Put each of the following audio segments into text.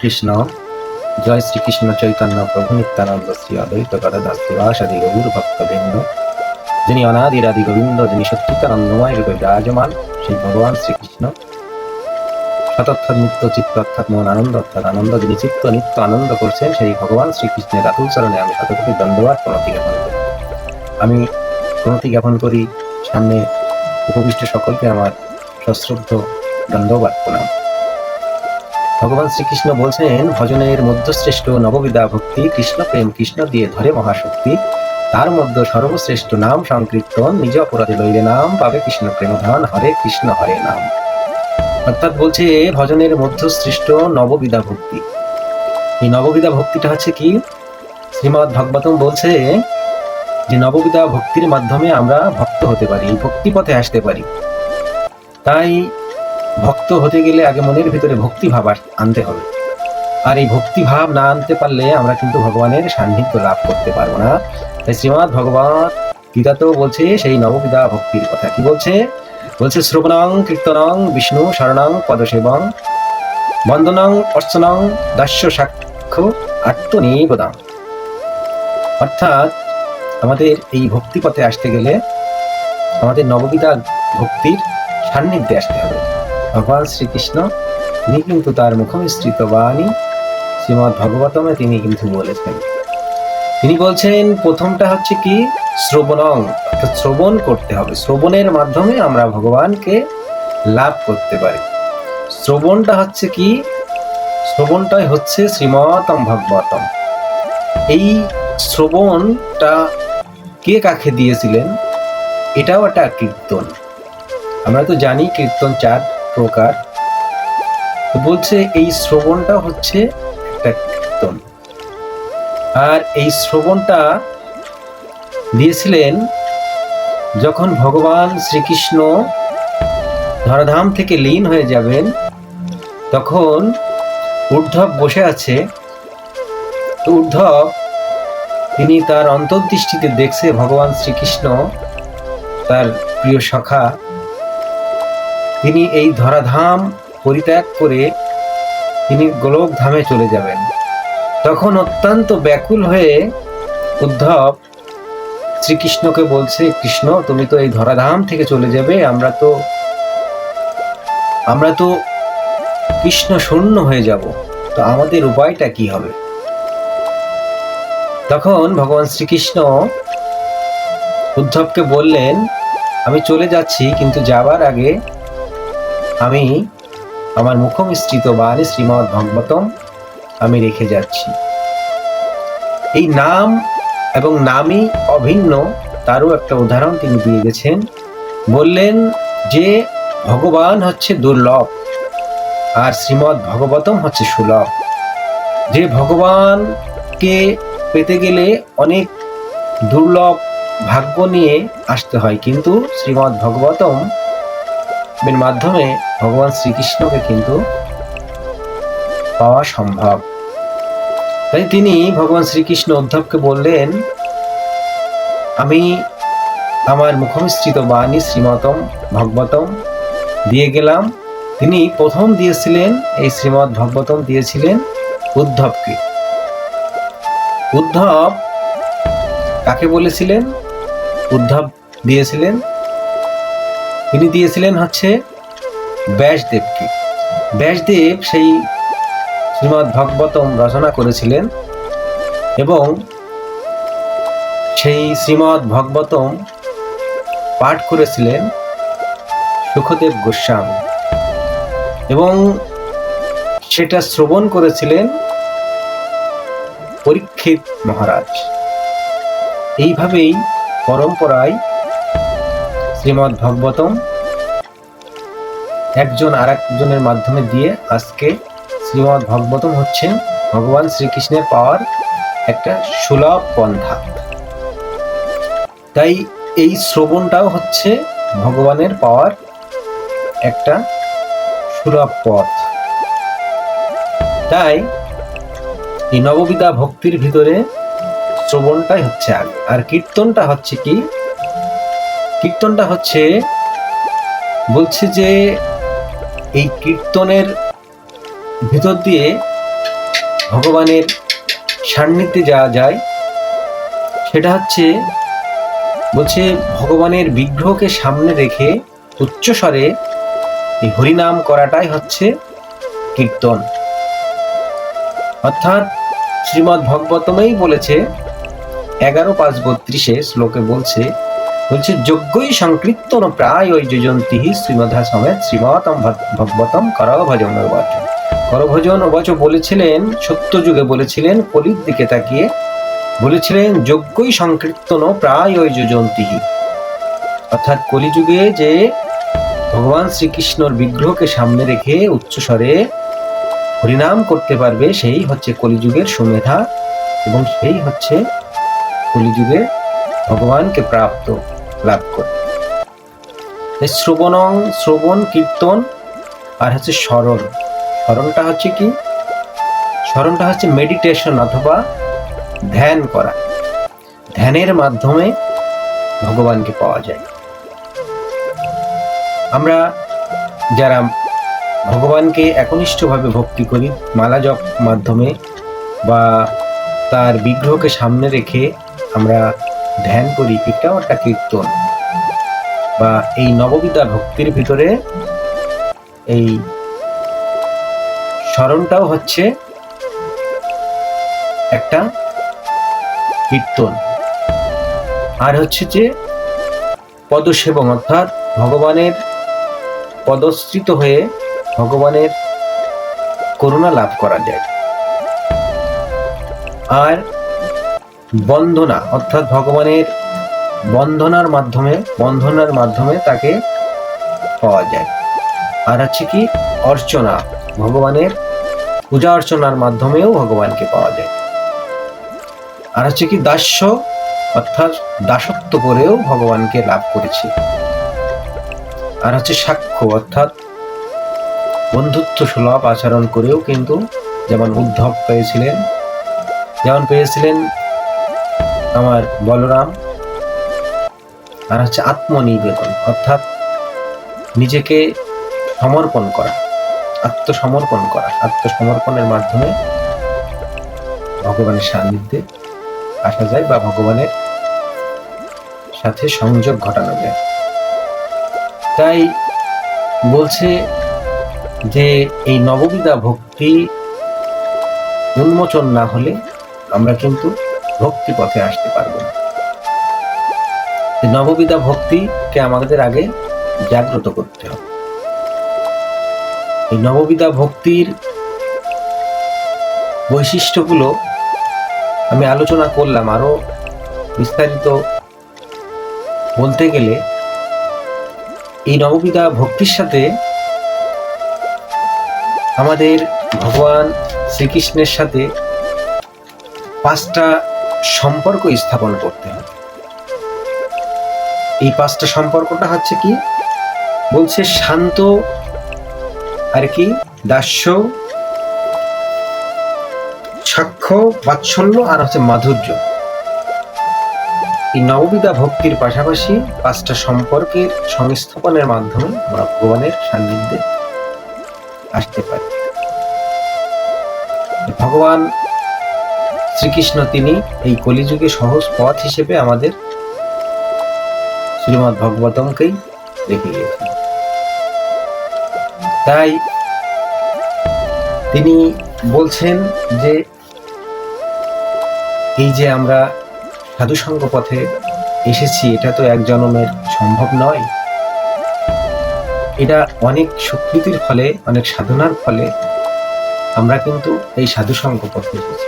কৃষ্ণ। জয় শ্রীকৃষ্ণ চৈতন্য প্রভু নিত্যানন্দ শ্রী অদ্বৈত গদাদাস শিবাসাদি গৌর ভক্তবৃন্দ, যিনি অনাদিরাদি গোবিন্দ, যিনি সচ্চিতানন্দময় রূপে বিরাজমান সেই ভগবান শ্রীকৃষ্ণ। সতর্থাৎ নিত্য চিত্ত অর্থাৎ মন আনন্দ অর্থাৎ আনন্দ, যিনি চিত্ত নিত্য আনন্দ করছেন, সেই ভগবান শ্রীকৃষ্ণের রাতুল চরণে আমি শতকোটি দণ্ডবাদ প্রণতি জ্ঞাপন করি। আমি প্রণতি জ্ঞাপন করি সামনে উপবিষ্ট সকলকে আমার সশ্রদ্ধ দণ্ডবাদ প্রণাম ভগবান শ্রীকৃষ্ণ বলছেন, ভজনের মধ্যশ্রেষ্ঠ নববিদা ভক্তি কৃষ্ণ প্রেম কৃষ্ণ দিয়ে ধরে মহাশক্তি। তার মধ্যে সর্বশ্রেষ্ঠ নাম সংকীর্তন, নিজ অপরাধে লইলে নাম, পাবে কৃষ্ণ প্রেমধান, হরে কৃষ্ণ, হরে নাম। অর্থাৎ বলছে, ভজনের মধ্যশ্রেষ্ঠ নববিদা ভক্তি। এই নববিদা ভক্তিটা হচ্ছে কি? শ্রীমৎ ভাগবতম বলছে যে, নববিদা ভক্তির মাধ্যমে আমরা ভক্ত হতে পারি ভক্তি পথে আসতে পারি। তাই ভক্ত হতে গেলে আগে মনের ভিতরে ভক্তিভাব আনতে হবে। আর এই ভক্তিভাব না আনতে পারলে আমরা কিন্তু ভগবানের সান্নিধ্য লাভ করতে পারব না। তাই শ্রীমৎ ভগবান গীতাতেও বলছে, সেই নববিদা ভক্তির কথা। কি বলছে? বলছে, শ্রবণং, কীর্তনং, বিষ্ণু শরণং, পদসেবং, বন্দনং, অর্চনং, দাস্য সাক্ষ্য, আত্মনিবেদন। অর্থাৎ আমাদের এই ভক্তি পথে আসতে গেলে আমাদের নববিদা ভক্তির সান্নিধ্যে আসতে হবে। ভগবান শ্রীকৃষ্ণ, তিনি কিন্তু তার মুখমিশ্রিত বাণী শ্রীমৎ ভগবতমে তিনি কিন্তু বলেছেন। তিনি বলছেন, প্রথমটা হচ্ছে কি? শ্রবণং। অর্থাৎ শ্রবণ করতে হবে। শ্রবণের মাধ্যমে আমরা ভগবানকে লাভ করতে পারি। শ্রবণটা হচ্ছে কি? শ্রবণটাই হচ্ছে শ্রীমতম ভগবতম। এই শ্রবণটা কে কাকে দিয়েছিলেন? এটাও একটা কীর্তন। আমরা তো জানি কীর্তন চার প্রকার। বলছে এই শ্রবণটা হচ্ছে একটা কীর্তন। আর এই শ্রবণটা দিয়েছিলেন যখন ভগবান শ্রীকৃষ্ণ ধরাধাম থেকে লীন হয়ে যাবেন, তখন উদ্ধব বসে আছে। তো উদ্ধব, তিনি তার অন্তর্দৃষ্টিতে দেখছে ভগবান শ্রীকৃষ্ণ, তার প্রিয় সখা। তিনি এই ধরাধাম পরিত্যাগ করে তিনি গোলক ধামে চলে যাবেন। তখন অত্যন্ত ব্যাকুল হয়ে উদ্ধব শ্রীকৃষ্ণকে বলছে, কৃষ্ণ, তুমি তো এই ধরাধাম থেকে চলে যাবে, আমরা তো আমরা তো কৃষ্ণ শূন্য হয়ে যাব। তো আমাদের উপায়টা কি হবে? তখন ভগবান শ্রীকৃষ্ণ উদ্ধবকে বললেন, আমি চলে যাচ্ছি, কিন্তু যাবার আগে আমি আমার মুখমিশ্রিত বাণী শ্রীমৎ ভগবতম আমি রেখে যাচ্ছি। এই নাম এবং নামই অভিন্ন, তারও একটা উদাহরণ তিনি দিয়ে গেছেন। বললেন যে ভগবান হচ্ছে দুর্লভ আর শ্রীমৎ ভগবতম হচ্ছে সুলভ। যে ভগবানকে পেতে গেলে অনেক দুর্লভ ভাগ্য নিয়ে আসতে হয়, কিন্তু শ্রীমৎ ভগবতম এর মাধ্যমে ভগবান শ্রীকৃষ্ণকে কিন্তু পাওয়া সম্ভব। তাই তিনি ভগবান শ্রীকৃষ্ণ উদ্ধবকে বললেন, আমি আমার মুখমিশ্রিত বাণী শ্রীমতম, ভগবতম দিয়ে গেলাম। তিনি প্রথম দিয়েছিলেন, এই শ্রীমৎ ভগবতম দিয়েছিলেন উদ্ধবকে। উদ্ধব কাকে বলেছিলেন? উদ্ধব দিয়েছিলেন তিনি দিয়েছিলেন হচ্ছে ব্যাসদেবকে। ব্যাসদেব সেই শ্রীমৎ ভগবতম রচনা করেছিলেন এবং সেই শ্রীমৎ ভগবতম পাঠ করেছিলেন সুখদেব গোস্বামী এবং সেটা শ্রবণ করেছিলেন পরীক্ষিত মহারাজ। এইভাবেই পরম্পরায় শ্রীমৎ ভগবতম একজন আর একজনের মাধ্যমে দিয়ে আজকে শ্রীমৎ ভগবতম হচ্ছেন ভগবান শ্রীকৃষ্ণের পাওয়ার একটা সুলভ পন্থা। তাই এই শ্রবণটাও হচ্ছে ভগবানের পাওয়ার একটা সুলভ পথ। তাই এই নববিদা ভক্তির ভিতরে শ্রবণটাই হচ্ছে আগে। আর কীর্তনটা হচ্ছে কি? কীর্তনটা হচ্ছে, বলছে যে এই কীর্তনের ভিতর দিয়ে ভগবানের সান্নিধ্যে যাওয়া যায়। সেটা হচ্ছে, বলছে ভগবানের বিগ্রহকে সামনে রেখে উচ্চস্বরে এই হরিনাম করাটাই হচ্ছে কীর্তন। অর্থাৎ শ্রীমদ্ ভগবতমেই বলেছে, এগারো পাঁচ বত্রিশে শ্লোকে বলছে বলছে, যজ্ঞই সংকীর্তন প্রায় ওই যজন্তি শ্রীমধা সমেত শ্রীমতম ভগবতম কর ভজন বাচ করভজন অবচ বলেছিলেন সত্য যুগে বলেছিলেন কলির দিকে তাকিয়ে বলেছিলেন, যজ্ঞই সংকীর্তন প্রায় ওই যজন্তি। অর্থাৎ কলিযুগে যে ভগবান শ্রীকৃষ্ণর বিগ্রহকে সামনে রেখে উচ্চস্বরে হরিনাম করতে পারবে, সেই হচ্ছে কলিযুগের সুমেধা এবং সেই হচ্ছে কলিযুগে ভগবানকে প্রাপ্ত। লাভ করে। শ্রবণং, শ্রবণ, কীর্তন আর হচ্ছে স্মরণ। স্মরণটা হচ্ছে কি? স্মরণটা হচ্ছে মেডিটেশন অথবা ধ্যান করা। ধ্যানের মাধ্যমে ভগবানকে পাওয়া যায়। আমরা যারা ভগবানকে একনিষ্ঠভাবে ভক্তি করি, মালা জপ মাধ্যমে বা তার বিগ্রহকে সামনে রেখে আমরা ধ্যান করি, এটাও একটা কীর্তন। বা এই নববিদা ভক্তির ভিতরে এই স্মরণটাও হচ্ছে একটা কীর্তন। আর হচ্ছে যে পদসেবন অর্থাৎ ভগবানের পদস্থিত হয়ে ভগবানের করুণা লাভ করা যায়। আর বন্ধনা অর্থাৎ ভগবানের বন্ধনার মাধ্যমে বন্ধনার মাধ্যমে তাকে পাওয়া যায়। আর হচ্ছে কি? অর্চনা, ভগবানের পূজা অর্চনার মাধ্যমেও ভগবানকে পাওয়া যায়। আর হচ্ছে কি? দাস্য, অর্থাৎ দাসত্ব করেও ভগবানকে লাভ করেছে। আর হচ্ছে সাক্ষ্য, অর্থাৎ বন্ধুত্ব সুলভ আচরণ করেও কিন্তু যেমন উদ্ধব পেয়েছিলেন, যেমন পেয়েছিলেন আমার বলরাম আর হচ্ছে আত্মনিবেদন, অর্থাৎ নিজেকে সমর্পণ করা, আত্মসমর্পণ করা। আত্মসমর্পণের মাধ্যমে ভগবানের সান্নিধ্যে আসা যায় বা ভগবানের সাথে সংযোগ ঘটানো যায়। তাই বলছে যে এই নববিধা ভক্তি উন্মোচন না হলে আমরা কিন্তু ভক্তি পথে আসতে পারব না। নববিধা ভক্তিকে আমাদের আগে জাগ্রত করতে হবে। এই নববিধা ভক্তির বৈশিষ্ট্যগুলো আমি আলোচনা করলাম আরও বিস্তারিত বলতে গেলে, এই নববিধা ভক্তির সাথে আমাদের ভগবান শ্রীকৃষ্ণের সাথে পাঁচটা সম্পর্ক স্থাপন করতে। হবে এই পাঁচটা সম্পর্কটা হচ্ছে কি? বলছে শান্ত আর কি? দাস্য সাক্ষ্য বাৎসল্য আর হচ্ছে মাধুর্য। এই নববিধা ভক্তির পাশাপাশি পাঁচটা সম্পর্কের সংস্থাপনের মাধ্যমে আমরা ভগবানের সান্নিধ্যে আসতে পারি। ভগবান শ্রীকৃষ্ণ তিনি এই কলিযুগে সহজ পথ হিসেবে আমাদের শ্রীমৎ ভগবতমকেই রেখে গিয়েছেন তাই তিনি বলছেন যে এই যে আমরা সাধুসঙ্গ পথে এসেছি, এটা তো এক জনমের সম্ভব নয়। এটা অনেক স্বীকৃতির ফলে, অনেক সাধনার ফলে আমরা কিন্তু এই সাধুসঙ্গ পথে এসেছি।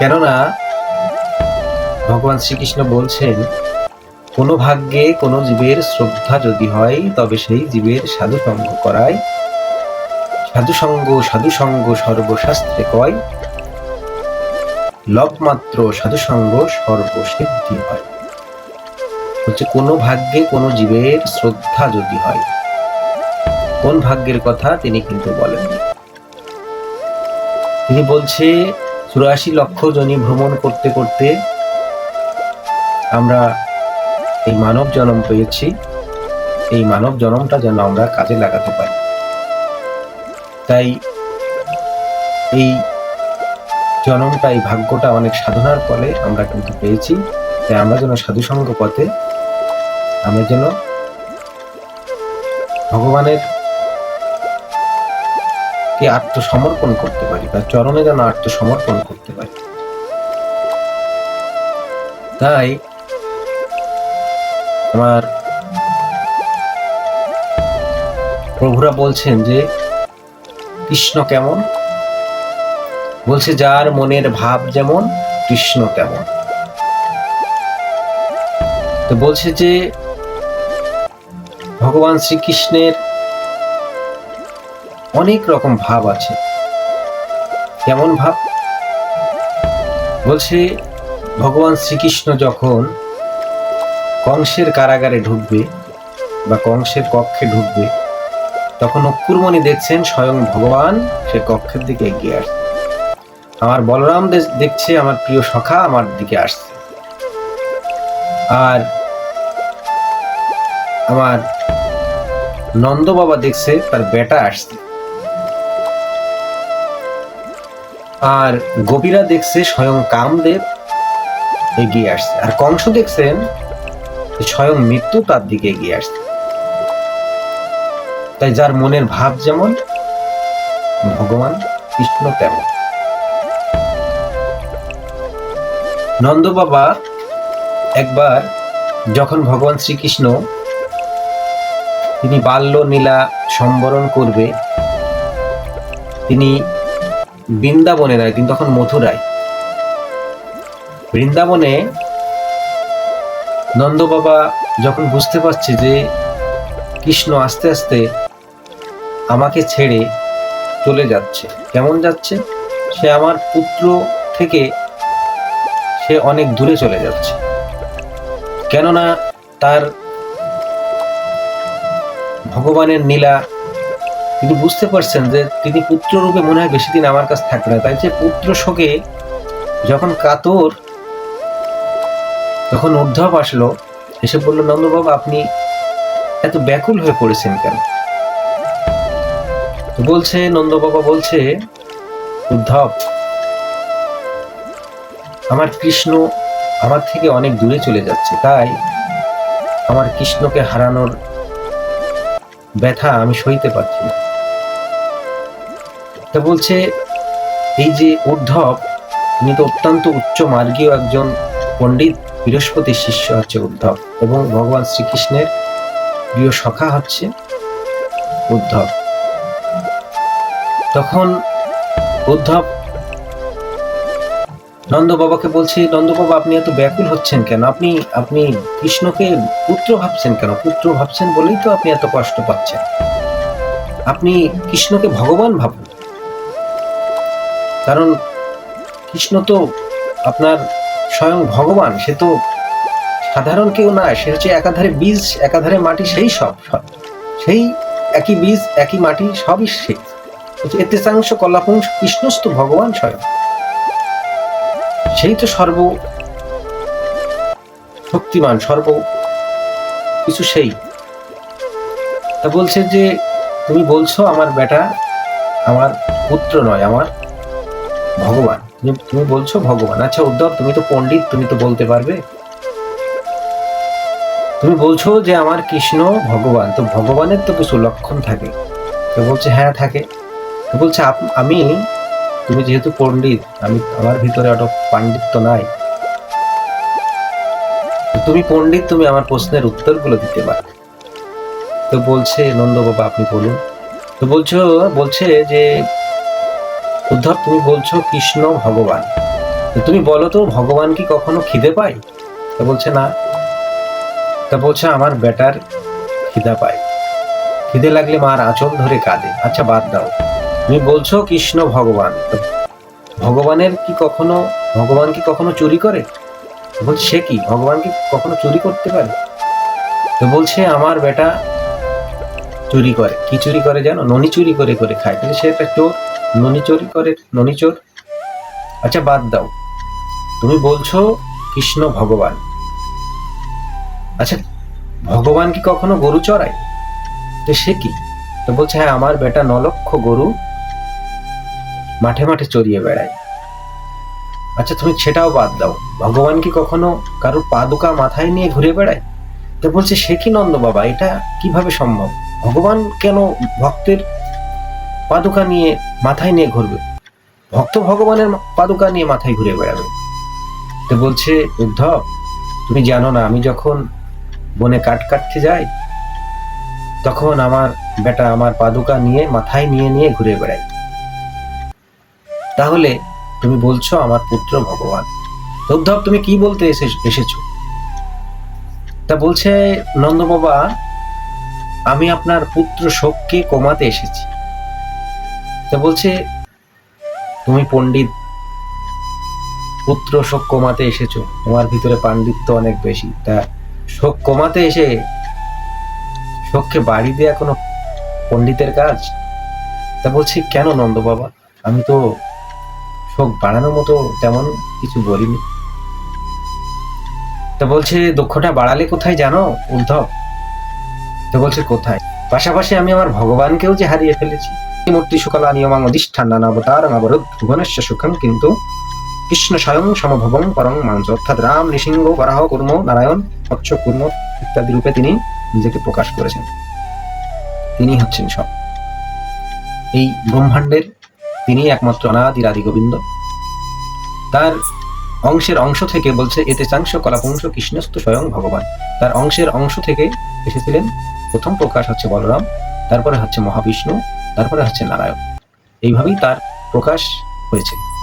কেননা, ভগবান শ্রীকৃষ্ণ বলছেন, কোনো ভাগ্যে কোনো জীবের শ্রদ্ধা যদি হয়, তবে সেই জীবের সাধুসঙ্গ করায় সাধুসঙ্গ সাধুসঙ্গ সর্বশাস্ত্রে কয়, লবমাত্র সাধুসঙ্গ সর্বসিদ্ধি হয়। হচ্ছে কোনো ভাগ্যে কোনো জীবের শ্রদ্ধা যদি হয়, কোন ভাগ্যের কথা তিনি কিন্তু বলেননি। তিনি বলছে চুরাশি লক্ষ জনি ভ্রমণ করতে করতে আমরা এই মানব জন্ম পেয়েছি। এই মানব জন্মটা যেন আমরা কাজে লাগাতে পারি। তাই এই জনমটা, এই ভাগ্যটা অনেক সাধনার ফলে আমরা কিন্তু পেয়েছি। তাই আমরা যেন সাধুসঙ্গ পথে আমরা যেন ভগবানের কে আত্মসমর্পণ করতে পারি তার চরণে যেন আত্মসমর্পণ করতে পারি। তাই আমার প্রভুরা বলছেন যে, কৃষ্ণ কেমন? বলছে, যার মনের ভাব যেমন, কৃষ্ণ তেমন। তো বলছে যে, ভগবান শ্রীকৃষ্ণের অনেক রকম ভাব আছে। কেমন ভাব? বলছে, ভগবান শ্রীকৃষ্ণ যখন কংসের কারাগারে ঢুকবে বা কংসের কক্ষে ঢুকবে, তখন অক্ষুরমণি দেখছেন স্বয়ং ভগবান সে কক্ষের দিকে এগিয়ে আসছে। আমার বলরাম দেখছে আমার প্রিয় সখা আমার দিকে আসছে। আর আমার নন্দ বাবা দেখছে তার বেটা আসছে। আর গোপীরা দেখছে স্বয়ং কামদেব এগিয়ে আসছে। আর কংস দেখছেন স্বয়ং মৃত্যু তার দিকে এগিয়ে আসছে। তাই যার মনের ভাব যেমন, ভগবান কৃষ্ণ তেমন। নন্দ বাবা একবার যখন ভগবান শ্রীকৃষ্ণ, তিনি বাল্য নীলা সম্বরণ করবে, তিনি বৃন্দাবনে নয় তিনি তখন মথুরায়। বৃন্দাবনে নন্দ বাবা যখন বুঝতে পারছে যে কৃষ্ণ আস্তে আস্তে আমাকে ছেড়ে চলে যাচ্ছে, কেমন যাচ্ছে? সে আমার পুত্র থেকে সে অনেক দূরে চলে যাচ্ছে। কেননা তার ভগবানের নীলা তিনি বুঝতে পারছেন যে তিনি পুত্র রূপে মনে হয় বেশি দিন আমার কাছে থাকবে না। তাই যে পুত্র শোকে যখন কাতর, তখন উদ্ধব আসলো, এসে বলল, নন্দবাবু, আপনি এত ব্যাকুল হয়ে পড়েছেন কেন? বলছে, নন্দবাবা বলছে, উদ্ধব, আমার কৃষ্ণ আমার থেকে অনেক দূরে চলে যাচ্ছে। তাই আমার কৃষ্ণকে হারানোর ব্যথা আমি সইতে পারছি না। বলছে, এই যে উদ্ধব তিনি তো অত্যন্ত উচ্চ মার্গীয় একজন পণ্ডিত, বৃহস্পতির শিষ্য হচ্ছে উদ্ধব এবং ভগবান শ্রীকৃষ্ণের প্রিয় সখা হচ্ছে উদ্ধব। তখন উদ্ধব নন্দ বাবাকে বলছি নন্দ বাবা আপনি এত ব্যাকুল হচ্ছেন কেন? আপনি আপনি কৃষ্ণকে পুত্র ভাবছেন কেন? পুত্র ভাবছেন বলেই তো আপনি এত কষ্ট পাচ্ছেন। আপনি কৃষ্ণকে ভগবান ভাবুন। কারণ কৃষ্ণ তো আপনার স্বয়ং ভগবান, সে তো সাধারণ কেউ না সে হচ্ছে একাধারে বীজ, একাধারে মাটি, সেই সব। সেই একই বীজ, একই মাটি, সবই সে। এতে চাংশ কলাপুংশ কৃষ্ণস্থ ভগবান স্বয়ং। সেই তো সর্ব শক্তিমান, সর্ব কিছু সেই। তা বলছে যে, তুমি বলছো আমার বেটা আমার পুত্র নয়, আমার ভগবান। তুমি- বলছো ভগবান। আচ্ছা উদ্ধব, তুমি তো পণ্ডিত, তুমি তো বলতে পারবে। তুমি বলছো যে আমার কৃষ্ণ ভগবান, তো ভগবানের তো কিছু লক্ষণ থাকে। তো বলছে হ্যাঁ থাকে। বলছে আমি, তুমি যেহেতু পণ্ডিত, আমি আমার ভিতরে অত পাণ্ডিত্য নাই। তুমি পণ্ডিত, তুমি আমার প্রশ্নের উত্তরগুলো দিতে পারবে তো বলছে, নন্দ বাবা, আপনি বলুন। তো বলছো, বলছে যে উদ্ধব তুমি বলছো কৃষ্ণ ভগবান। তুমি বলো তো, ভগবান কি কখনো খিদে পায়? তো বলছে না। তা বলছে আমার বেটার খিদা পায়। খিদে লাগলে মার আঁচল ধরে কাঁদে। আচ্ছা বাদ দাও। তুমি বলছো কৃষ্ণ ভগবান। ভগবানের কি কখনো, ভগবান কি কখনো চুরি করে? বলছে, সে কি? ভগবান কি কখনো চুরি করতে পারে? তো বলছে, আমার বেটা চুরি করে। কি চুরি করে জানো? ননি চুরি করে করে খায়। কিন্তু সে একটা চোর। ননি চুরি করে ননি চোর আচ্ছা বাদ দাও। তুমি বলছো কৃষ্ণ ভগবান। আচ্ছা ভগবান কি কখনো গরু চড়ায়? তো সে কি? তো বলছে হ্যাঁ আমার বেটা নলক্ষ গরু মাঠে মাঠে চড়িয়ে বেড়ায়। আচ্ছা তুমি সেটাও বাদ দাও। ভগবান কি কখনো কারোর পাদুকা মাথায় নিয়ে ঘুরে বেড়ায়? তো বলছে, সে কি নন্দ বাবা? এটা কীভাবে সম্ভব? ভগবান কেন ভক্তের পাদুকা নিয়ে মাথায় নিয়ে ঘুরবে। ভক্ত ভগবানের পাদুকা নিয়ে মাথায় ঘুরে বেড়াবে। তো বলছে উদ্ধব তুমি জানো না, আমি যখন বনে কাঠ কাটতে যাই, তখন আমার বেটা আমার পাদুকা নিয়ে মাথায় নিয়ে নিয়ে ঘুরে বেড়ায়। তাহলে তুমি বলছো আমার পুত্র ভগবান। উদ্ধব, তুমি কি বলতে এসে, এসেছ? তা বলছে নন্দ বাবা আমি আপনার পুত্র শোককে কমাতে এসেছি। তা বলছে, তুমি পণ্ডিত, পুত্র শোক কমাতে এসেছ। তোমার ভিতরে পাণ্ডিত্য অনেক বেশি। তা শোক কমাতে এসে শোককে বাড়ি দেওয়া কোনো পণ্ডিতের কাজ? তা বলছি, কেন নন্দ বাবা? আমি তো শোক বাড়ানোর মতো তেমন কিছু বলিনি। তা বলছে দক্ষটা বাড়ালে কোথায় জানো, উদ্ধব? তো বলছে, কোথায়? পাশাপাশি আমি আমার ভগবানকেও যে হারিয়ে ফেলেছি। মূর্তি শুকলা নিয়মাং অধিষ্ঠান অবতারং অবরোধ ভুবনস্য সুখম কিন্তু কৃষ্ণ স্বয়ং সমভবং পরং মাংস অর্থাৎ রাম, নৃসিংহ, বরাহ, কুর্ম, নারায়ণ, অচ্ছ, কুর্ম ইত্যাদি রূপে তিনি নিজেকে প্রকাশ করেছেন। তিনি হচ্ছেন সব। এই ব্রহ্মাণ্ডের তিনি একমাত্র অনাদির আদি গোবিন্দ। তার অংশের অংশ থেকে বলছে, এতে চাংশ কলাপংশ কৃষ্ণস্থ স্বয়ং ভগবান। তার অংশের অংশ থেকে এসেছিলেন প্রথম প্রকাশ হচ্ছে বলরাম তারপরে হচ্ছে মহাবিষ্ণু তারপরে হচ্ছে নারায়ণ। এইভাবেই তার প্রকাশ হয়েছে।